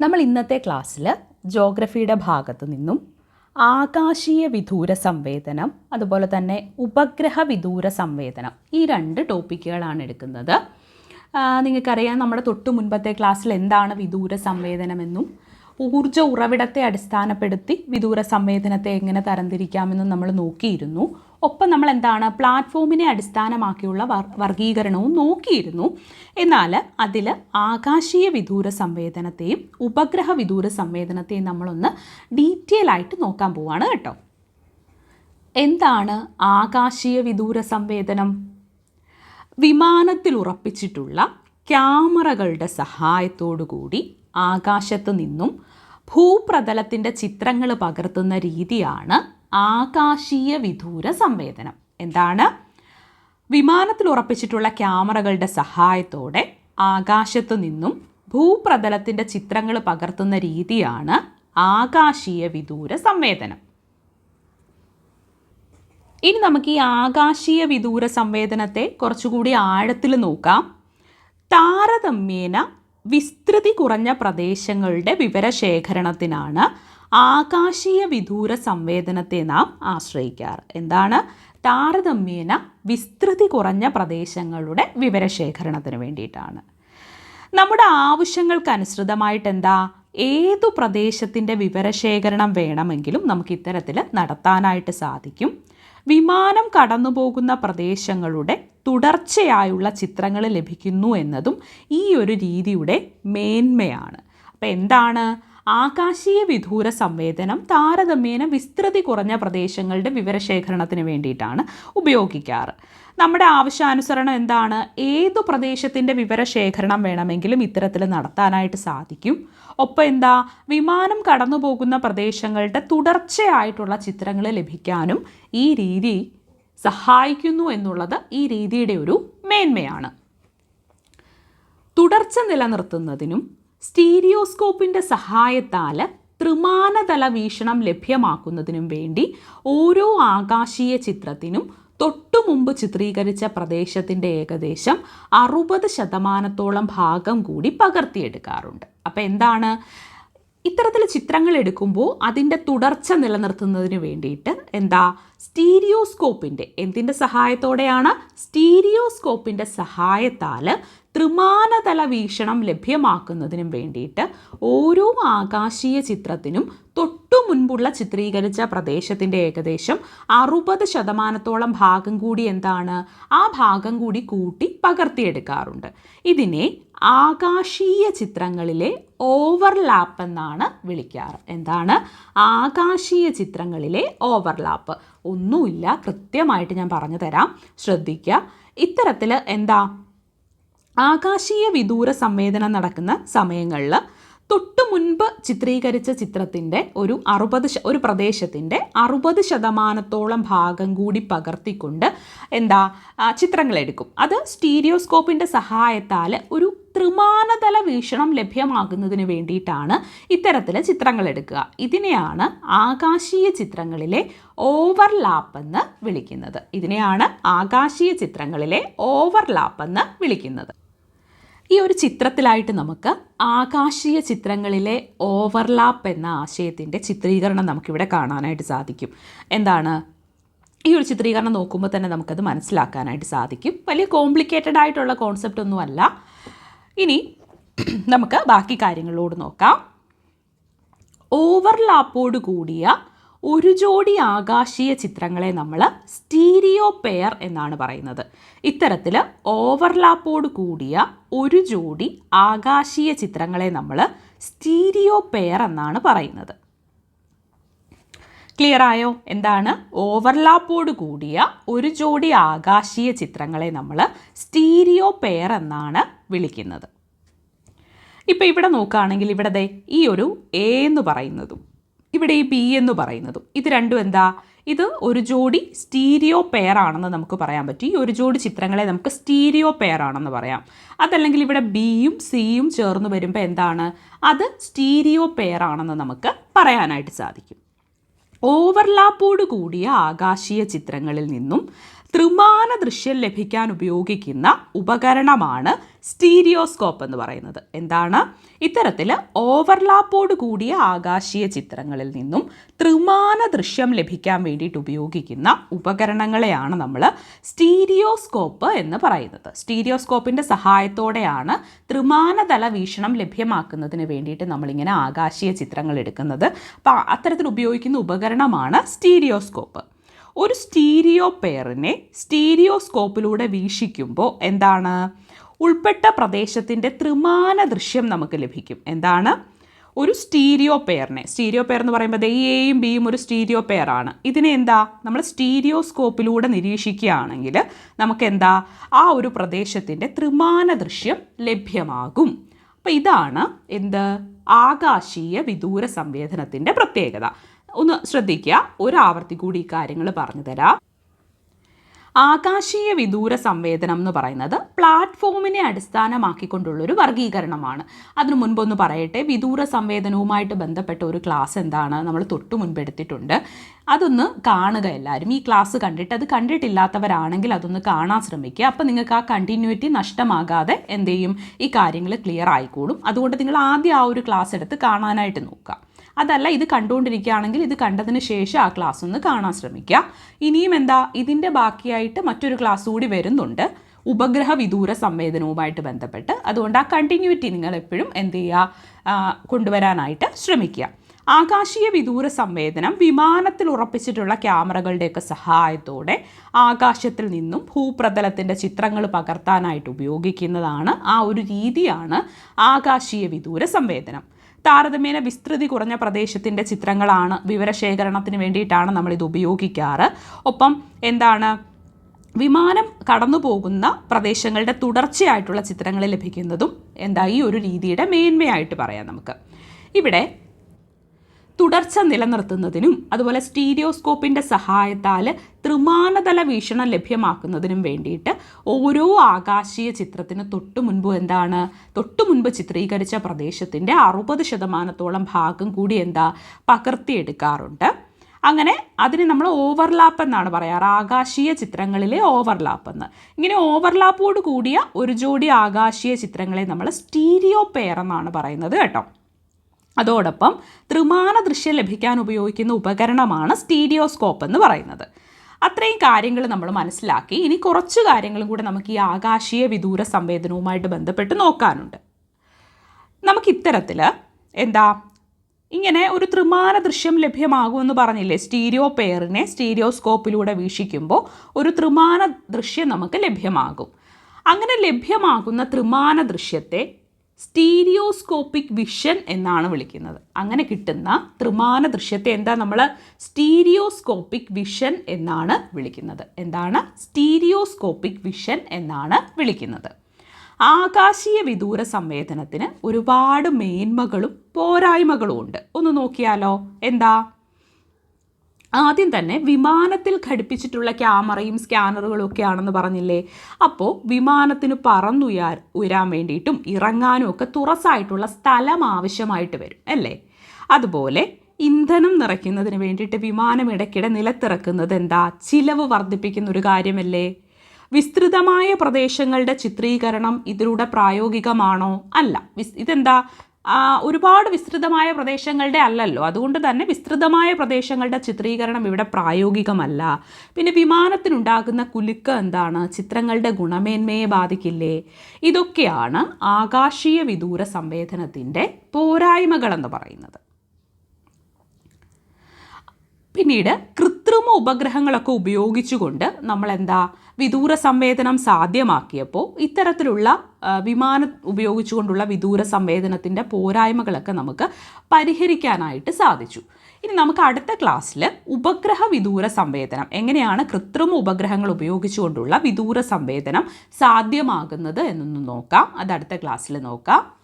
നമ്മൾ ഇന്നത്തെ ക്ലാസ്സിൽ ജോഗ്രഫിയുടെ ഭാഗത്തു നിന്നും ആകാശീയ വിദൂര സംവേദനം അതുപോലെ തന്നെ ഉപഗ്രഹ വിദൂര സംവേദനം ഈ രണ്ട് ടോപ്പിക്കുകളാണ് എടുക്കുന്നത്. നിങ്ങൾക്കറിയാം നമ്മുടെ തൊട്ട് മുൻപത്തെ ക്ലാസ്സിൽ എന്താണ് വിദൂര സംവേദനമെന്നും ഊർജ ഉറവിടത്തെ അടിസ്ഥാനപ്പെടുത്തി വിദൂര സംവേദനത്തെ എങ്ങനെ തരംതിരിക്കാമെന്നും നമ്മൾ നോക്കിയിരുന്നു. ഒപ്പം നമ്മൾ എന്താണ് പ്ലാറ്റ്ഫോമിനെ അടിസ്ഥാനമാക്കിയുള്ള വർ- വർഗീകരണവും നോക്കിയിരുന്നു. എന്നാൽ അതിൽ ആകാശീയ വിദൂര സംവേദനത്തെയും ഉപഗ്രഹ വിദൂര സംവേദനത്തെയും നമ്മളൊന്ന് ഡീറ്റെയിൽ ആയിട്ട് നോക്കാൻ പോവാണ് കേട്ടോ. എന്താണ് ആകാശീയ വിദൂര സംവേദനം? വിമാനത്തിൽ ഉറപ്പിച്ചിട്ടുള്ള ക്യാമറകളുടെ സഹായത്തോടു കൂടി ആകാശത്ത് നിന്നും ഭൂപ്രതലത്തിന്റെ ചിത്രങ്ങൾ പകർത്തുന്ന രീതിയാണ് ആകാശീയ വിദൂര സംവേദനം. എന്താണ്? വിമാനത്തിൽ ഉറപ്പിച്ചിട്ടുള്ള ക്യാമറകളുടെ സഹായത്തോടെ ആകാശത്തു നിന്നും ഭൂപ്രതലത്തിന്റെ ചിത്രങ്ങൾ പകർത്തുന്ന രീതിയാണ് ആകാശീയ വിദൂര സംവേദനം. ഇനി നമുക്ക് ഈ ആകാശീയ വിദൂര സംവേദനത്തെ കുറച്ചുകൂടി ആഴത്തിൽ നോക്കാം. താരതമ്യേന വിസ്തൃതി കുറഞ്ഞ പ്രദേശങ്ങളുടെ വിവരശേഖരണത്തിനാണ് ആകാശീയ വിദൂര സംവേദനത്തെ നാം ആശ്രയിക്കാറ്. എന്താണ്? താരതമ്യേന വിസ്തൃതി കുറഞ്ഞ പ്രദേശങ്ങളുടെ വിവരശേഖരണത്തിന് വേണ്ടിയിട്ടാണ്. നമ്മുടെ ആവശ്യങ്ങൾക്കനുസൃതമായിട്ട് എന്താ? ഏതു പ്രദേശത്തിന്റെ വിവരശേഖരണം വേണമെങ്കിലും നമുക്ക് ഇത്തരത്തിൽ നടത്താനായിട്ട് സാധിക്കും. വിമാനം കടന്നു പോകുന്ന പ്രദേശങ്ങളുടെ തുടർച്ചയായുള്ള ചിത്രങ്ങൾ ലഭിക്കുന്നു എന്നതും ഈ ഒരു രീതിയുടെ മേന്മയാണ്. അപ്പോൾ എന്താണ്? ആകാശീയ വിദൂര സംവേദനം താരതമ്യേന വിസ്തൃതി കുറഞ്ഞ പ്രദേശങ്ങളുടെ വിവരശേഖരണത്തിന് വേണ്ടിയിട്ടാണ് ഉപയോഗിക്കാറ്. നമ്മുടെ ആവശ്യാനുസരണം എന്താണ്? ഏതു പ്രദേശത്തിന്റെ വിവരശേഖരണം വേണമെങ്കിലും ഇത്തരത്തിൽ നടത്താനായിട്ട് സാധിക്കും. ഒപ്പം എന്താ? വിമാനം കടന്നു പോകുന്ന പ്രദേശങ്ങളുടെ തുടർച്ചയായിട്ടുള്ള ചിത്രങ്ങൾ ലഭിക്കാനും ഈ രീതി സഹായിക്കുന്നു എന്നുള്ളത് ഈ രീതിയുടെ ഒരു മേന്മയാണ്. തുടർച്ച നിലനിർത്തുന്നതിനും സ്റ്റീരിയോസ്കോപ്പിന്റെ സഹായത്താൽ ത്രിമാനതല വീക്ഷണം ലഭ്യമാക്കുന്നതിനും വേണ്ടി ഓരോ ആകാശീയ ചിത്രത്തിനും തൊട്ടു മുമ്പ് ചിത്രീകരിച്ച പ്രദേശത്തിന്റെ ഏകദേശം അറുപത് ശതമാനത്തോളം ഭാഗം കൂടി പകർത്തിയെടുക്കാറുണ്ട്. അപ്പോൾ എന്താണ് ഇത്തരത്തിൽ ചിത്രങ്ങൾ എടുക്കുമ്പോൾ അതിന്റെ തുടർച്ച നിലനിർത്തുന്നതിന് വേണ്ടിയിട്ട് എന്താ സ്റ്റീരിയോസ്കോപ്പിന്റെ എന്തിന്റെ സഹായത്തോടെയാണ് സ്റ്റീരിയോസ്കോപ്പിന്റെ സഹായത്താൽ ത്രിമാനതല വീക്ഷണം ലഭ്യമാക്കുന്നതിനും വേണ്ടിയിട്ട് ഓരോ ആകാശീയ ചിത്രത്തിനും തൊട്ടു മുൻപുള്ള ചിത്രീകരിച്ച പ്രദേശത്തിന്റെ ഏകദേശം അറുപത് ശതമാനത്തോളം ഭാഗം കൂടി എന്താണ്? ആ ഭാഗം കൂടി കൂട്ടി പകർത്തിയെടുക്കാറുണ്ട്. ഇതിനെ ആകാശീയ ചിത്രങ്ങളിലെ ഓവർലാപ്പ് എന്നാണ് വിളിക്കാറ്. എന്താണ്? ആകാശീയ ചിത്രങ്ങളിലെ ഓവർലാപ്പ് ഒന്നുമില്ല കൃത്യമായിട്ട് ഞാൻ പറഞ്ഞു തരാം. ശ്രദ്ധിക്കുക ഇത്തരത്തിൽ എന്താ? ആകാശീയ വിദൂര സംവേദനം നടക്കുന്ന സമയങ്ങളിൽ തൊട്ടു മുൻപ് ചിത്രീകരിച്ച ചിത്രത്തിന്റെ ഒരു അറുപത് ഒരു പ്രദേശത്തിന്റെ അറുപത് ശതമാനത്തോളം ഭാഗം കൂടി പകർത്തിക്കൊണ്ട് എന്താ ചിത്രങ്ങളെടുക്കും. അത് സ്റ്റീരിയോസ്കോപ്പിന്റെ സഹായത്താൽ ഒരു ത്രിമാനതല വീക്ഷണം ലഭ്യമാകുന്നതിന് വേണ്ടിയിട്ടാണ് ഇത്തരത്തിലെ ചിത്രങ്ങൾ എടുക്കുക. ഇതിനെയാണ് ആകാശീയ ചിത്രങ്ങളിലെ ഓവർലാപ്പ് എന്ന് വിളിക്കുന്നത്. ഇതിനെയാണ് ആകാശീയ ചിത്രങ്ങളിലെ ഓവർലാപ്പ് എന്ന് വിളിക്കുന്നത്. ഈ ഒരു ചിത്രത്തിലായിട്ട് നമുക്ക് ആകാശീയ ചിത്രങ്ങളിലെ ഓവർലാപ്പ് എന്ന ആശയത്തിന്റെ ചിത്രീകരണം നമുക്കിവിടെ കാണാനായിട്ട് സാധിക്കും. എന്താണ്? ഈ ഒരു ചിത്രീകരണം നോക്കുമ്പോൾ തന്നെ നമുക്കത് മനസ്സിലാക്കാനായിട്ട് സാധിക്കും. വലിയ കോംപ്ലിക്കേറ്റഡ് ആയിട്ടുള്ള കോൺസെപ്റ്റ് ഒന്നുമല്ല. ഇനി നമുക്ക് ബാക്കി കാര്യങ്ങളോട് നോക്കാം. ഓവർലാപ്പോട് കൂടിയ ഒരു ജോഡി ആകാശീയ ചിത്രങ്ങളെ നമ്മൾ സ്റ്റീരിയോ പെയർ എന്നാണ് പറയുന്നത്. ഇത്തരത്തിൽ ഓവർലാപ്പോട് കൂടിയ ഒരു ജോഡി ആകാശീയ ചിത്രങ്ങളെ നമ്മൾ സ്റ്റീരിയോ പെയർ എന്നാണ് പറയുന്നത്. ക്ലിയർ ആയോ? എന്താണ്? ഓവർലാപ്പോട് കൂടിയ ഒരു ജോഡി ആകാശീയ ചിത്രങ്ങളെ നമ്മൾ സ്റ്റീരിയോ പെയർ എന്നാണ് വിളിക്കുന്നത്. ഇപ്പോൾ ഇവിടെ നോക്കുകയാണെങ്കിൽ ഇവിടെ ദേ ഈ ഒരു എ എന്ന് പറയുന്നതും ഇവിടെ ഈ ബി എന്ന് പറയുന്നതും ഇത് രണ്ടും എന്താ? ഇത് ഒരു ജോഡി സ്റ്റീരിയോ പെയർ ആണെന്ന് നമുക്ക് പറയാൻ പറ്റും. ഈ ഒരു ജോഡി ചിത്രങ്ങളെ നമുക്ക് സ്റ്റീരിയോ പെയർ ആണെന്ന് പറയാം. അതല്ലെങ്കിൽ ഇവിടെ ബിയും സിയും ചേർന്ന് വരുമ്പോൾ എന്താണ്? അത് സ്റ്റീരിയോ പെയർ ആണെന്ന് നമുക്ക് പറയാനായിട്ട് സാധിക്കും. ഓവർലാപ്പോട് കൂടിയ ആകാശീയ ചിത്രങ്ങളിൽ നിന്നും ത്രിമാന ദൃശ്യം ലഭിക്കാൻ ഉപയോഗിക്കുന്ന ഉപകരണമാണ് സ്റ്റീരിയോസ്കോപ്പ് എന്ന് പറയുന്നത്. എന്താണ്? ഇത്തരത്തിൽ ഓവർലാപ്പോട് കൂടിയ ആകാശീയ ചിത്രങ്ങളിൽ നിന്നും ത്രിമാന ദൃശ്യം ലഭിക്കാൻ വേണ്ടിയിട്ട് ഉപയോഗിക്കുന്ന ഉപകരണങ്ങളെയാണ് നമ്മൾ സ്റ്റീരിയോസ്കോപ്പ് എന്ന് പറയുന്നത്. സ്റ്റീരിയോസ്കോപ്പിന്റെ സഹായത്തോടെയാണ് ത്രിമാനതല വീക്ഷണം ലഭ്യമാക്കുന്നതിന് വേണ്ടിയിട്ട് നമ്മളിങ്ങനെ ആകാശീയ ചിത്രങ്ങൾ എടുക്കുന്നത്. അപ്പോൾ അത്തരത്തിൽ ഉപയോഗിക്കുന്ന ഉപകരണമാണ് സ്റ്റീരിയോസ്കോപ്പ്. ഒരു സ്റ്റീരിയോ പെയറിനെ സ്റ്റീരിയോസ്കോപ്പിലൂടെ വീക്ഷിക്കുമ്പോൾ എന്താണ്? ഉൾപ്പെട്ട പ്രദേശത്തിന്റെ ത്രിമാന ദൃശ്യം നമുക്ക് ലഭിക്കും. എന്താണ്? ഒരു സ്റ്റീരിയോ പെയറിനെ സ്റ്റീരിയോ പെയർ എന്ന് പറയുമ്പോൾ എയും ബിയും ഒരു സ്റ്റീരിയോ പെയർ ആണ്. ഇതിനെ എന്താ? നമ്മൾ സ്റ്റീരിയോസ്കോപ്പിലൂടെ നിരീക്ഷിക്കുകയാണെങ്കിൽ നമുക്ക് എന്താ? ആ ഒരു പ്രദേശത്തിന്റെ ത്രിമാന ദൃശ്യം ലഭ്യമാകും. അപ്പോൾ ഇതാണ് എന്ത്? ആകാശീയ വിദൂര സംവേദനത്തിന്റെ പ്രത്യേകത. ഒന്ന് ശ്രദ്ധിക്കുക. ഒരാവർത്തി കൂടി ഈ കാര്യങ്ങൾ പറഞ്ഞു തരാം. ആകാശീയ വിദൂര സംവേദനം എന്ന് പറയുന്നത് പ്ലാറ്റ്ഫോമിനെ അടിസ്ഥാനമാക്കിക്കൊണ്ടുള്ളൊരു വർഗീകരണമാണ് അതിനു മുൻപൊന്ന് പറയട്ടെ വിദൂര സംവേദനവുമായിട്ട് ബന്ധപ്പെട്ട ഒരു ക്ലാസ് എന്താണ്? നമ്മൾ തൊട്ടു മുൻപെടുത്തിട്ടുണ്ട് അതൊന്ന് കാണുക എല്ലാവരും. ഈ ക്ലാസ് കണ്ടിട്ട് അത് കണ്ടിട്ടില്ലാത്തവരാണെങ്കിൽ അതൊന്ന് കാണാൻ ശ്രമിക്കുക. അപ്പം നിങ്ങൾക്ക് ആ കണ്ടിന്യൂറ്റി നഷ്ടമാകാതെ എന്ത് ചെയ്യും? ഈ കാര്യങ്ങൾ ക്ലിയർ ആയിക്കോളും. അതുകൊണ്ട് നിങ്ങൾ ആദ്യം ആ ഒരു ക്ലാസ് എടുത്ത് കാണാനായിട്ട് നോക്കുക. അതല്ല ഇത് കണ്ടുകൊണ്ടിരിക്കുകയാണെങ്കിൽ ഇത് കണ്ടതിന് ശേഷം ആ ക്ലാസ് ഒന്ന് കാണാൻ ശ്രമിക്കുക. ഇനിയും എന്താ? ഇതിന്റെ ബാക്കിയായിട്ട് മറ്റൊരു ക്ലാസ് കൂടി വരുന്നുണ്ട്. ഉപഗ്രഹ വിദൂര സംവേദനവുമായിട്ട് ബന്ധപ്പെട്ട്. അതുകൊണ്ട് ആ കണ്ടിന്യൂറ്റി നിങ്ങൾ എപ്പോഴും എന്ത് ചെയ്യുക? കൊണ്ടുവരാനായിട്ട് ശ്രമിക്കുക. ആകാശീയ വിദൂര സംവേദനം വിമാനത്തിൽ ഉറപ്പിച്ചിട്ടുള്ള ക്യാമറകളുടെയൊക്കെ സഹായത്തോടെ ആകാശത്തിൽ നിന്നും ഭൂപ്രതലത്തിന്റെ ചിത്രങ്ങൾ പകർത്താനായിട്ട് ഉപയോഗിക്കുന്നതാണ് ആ ഒരു രീതിയാണ് ആകാശീയ വിദൂര സംവേദനം. താരതമ്യേന വിസ്തൃതി കുറഞ്ഞ പ്രദേശത്തിന്റെ ചിത്രങ്ങളാണ് വിവരശേഖരണത്തിന് വേണ്ടിയിട്ടാണ് നമ്മളിത് ഉപയോഗിക്കാറ്. ഒപ്പം എന്താണ് വിമാനം കടന്നു പോകുന്ന പ്രദേശങ്ങളുടെ തുടർച്ചയായിട്ടുള്ള ചിത്രങ്ങൾ ലഭിക്കുന്നതും എന്താ ഈ ഒരു രീതിയുടെ മേന്മയായിട്ട് പറയാം നമുക്ക്. ഇവിടെ തുടർച്ച നിലനിർത്തുന്നതിനും അതുപോലെ സ്റ്റീരിയോസ്കോപ്പിന്റെ സഹായത്താൽ ത്രിമാനതല വീക്ഷണം ലഭ്യമാക്കുന്നതിനും വേണ്ടിയിട്ട് ഓരോ ആകാശീയ ചിത്രത്തിന് തൊട്ടു മുൻപ് എന്താണ് തൊട്ടു മുൻപ് ചിത്രീകരിച്ച പ്രദേശത്തിന്റെ അറുപത് ശതമാനത്തോളം ഭാഗം കൂടി എന്താ പകർത്തിയെടുക്കാറുണ്ട്. അങ്ങനെ അതിന് നമ്മൾ ഓവർലാപ്പ് എന്നാണ് പറയാറ് ആകാശീയ ചിത്രങ്ങളിലെ ഓവർലാപ്പ് എന്ന്. ഇങ്ങനെ ഓവർലാപ്പോട് കൂടിയ ഒരു ജോഡി ആകാശീയ ചിത്രങ്ങളെ നമ്മൾ സ്റ്റീരിയോ പെയർ എന്നാണ് പറയുന്നത് കേട്ടോ. അതോടൊപ്പം ത്രിമാന ദൃശ്യം ലഭിക്കാൻ ഉപയോഗിക്കുന്ന ഉപകരണമാണ് സ്റ്റീരിയോസ്കോപ്പ് എന്ന് പറയുന്നത്. അത്രയും കാര്യങ്ങൾ നമ്മൾ മനസ്സിലാക്കി. ഇനി കുറച്ച് കാര്യങ്ങളും കൂടെ നമുക്ക് ഈ ആകാശീയ വിദൂര സംവേദനവുമായിട്ട് ബന്ധപ്പെട്ട് നോക്കാനുണ്ട്. നമുക്ക് ഇത്തരത്തിൽ എന്താ? ഇങ്ങനെ ഒരു ത്രിമാന ദൃശ്യം ലഭ്യമാകുമെന്ന് പറഞ്ഞില്ലേ? സ്റ്റീരിയോ പെയറിനെ സ്റ്റീരിയോസ്കോപ്പിലൂടെ വീക്ഷിക്കുമ്പോൾ ഒരു ത്രിമാന ദൃശ്യം നമുക്ക് ലഭ്യമാകും. അങ്ങനെ ലഭ്യമാകുന്ന ത്രിമാന ദൃശ്യത്തെ സ്റ്റീരിയോസ്കോപ്പിക് വിഷൻ എന്നാണ് വിളിക്കുന്നത്. അങ്ങനെ കിട്ടുന്ന ത്രിമാന ദൃശ്യത്തെ എന്താ നമ്മൾ സ്റ്റീരിയോസ്കോപ്പിക് വിഷൻ എന്നാണ് വിളിക്കുന്നത്. എന്താണ്? സ്റ്റീരിയോസ്കോപ്പിക് വിഷൻ എന്നാണ് വിളിക്കുന്നത്. ആകാശീയ വിദൂര സംവേദനത്തിന് ഒരുപാട് മേന്മകളും പോരായ്മകളും ഉണ്ട്. ഒന്ന് നോക്കിയാലോ? എന്താ? ആദ്യം തന്നെ വിമാനത്തിൽ ഘടിപ്പിച്ചിട്ടുള്ള ക്യാമറയും സ്കാനറുകളും ഒക്കെ ആണെന്ന് പറഞ്ഞില്ലേ? അപ്പോൾ വിമാനത്തിന് പറന്നുയാ ഉയരാൻ വേണ്ടിയിട്ടും ഇറങ്ങാനും ഒക്കെ തുറസായിട്ടുള്ള സ്ഥലം ആവശ്യമായിട്ട് വരും അല്ലേ? അതുപോലെ ഇന്ധനം നിറയ്ക്കുന്നതിന് വേണ്ടിയിട്ട് വിമാനം ഇടയ്ക്കിടെ നിലത്തിറക്കുന്നത് എന്താ? ചിലവ് വർദ്ധിപ്പിക്കുന്ന ഒരു കാര്യമല്ലേ? വിസ്തൃതമായ പ്രദേശങ്ങളുടെ ചിത്രീകരണം ഇതിലൂടെ പ്രായോഗികമാണോ? അല്ല. ഇതെന്താ? ഒരുപാട് വിസ്തൃതമായ പ്രദേശങ്ങളുടെ അല്ലല്ലോ. അതുകൊണ്ട് തന്നെ വിസ്തൃതമായ പ്രദേശങ്ങളുടെ ചിത്രീകരണം ഇവിടെ പ്രായോഗികമല്ല. പിന്നെ വിമാനത്തിനുണ്ടാകുന്ന കുലുക്ക് എന്താണ്? ചിത്രങ്ങളുടെ ഗുണമേന്മയെ ബാധിക്കില്ലേ? ഇതൊക്കെയാണ് ആകാശീയ വിദൂര സംവേദനത്തിന്റെ പോരായ്മകളെന്ന് പറയുന്നത്. പിന്നീട് കൃത്രിമ ഉപഗ്രഹങ്ങളൊക്കെ ഉപയോഗിച്ചുകൊണ്ട് നമ്മൾ എന്താ വിദൂര സംവേദനം സാധ്യമാക്കിയപ്പോൾ ഇത്തരത്തിലുള്ള വിമാനം ഉപയോഗിച്ചുകൊണ്ടുള്ള വിദൂര സംവേദനത്തിന്റെ പോരായ്മകളൊക്കെ നമുക്ക് പരിഹരിക്കാനായിട്ട് സാധിച്ചു. ഇനി നമുക്ക് അടുത്ത ക്ലാസ്സിൽ ഉപഗ്രഹ വിദൂര സംവേദനം. എങ്ങനെയാണ് കൃത്രിമ ഉപഗ്രഹങ്ങൾ ഉപയോഗിച്ചുകൊണ്ടുള്ള വിദൂര സംവേദനം സാധ്യമാകുന്നത് എന്നൊന്ന് നോക്കാം. അത് അടുത്ത ക്ലാസ്സിൽ നോക്കാം.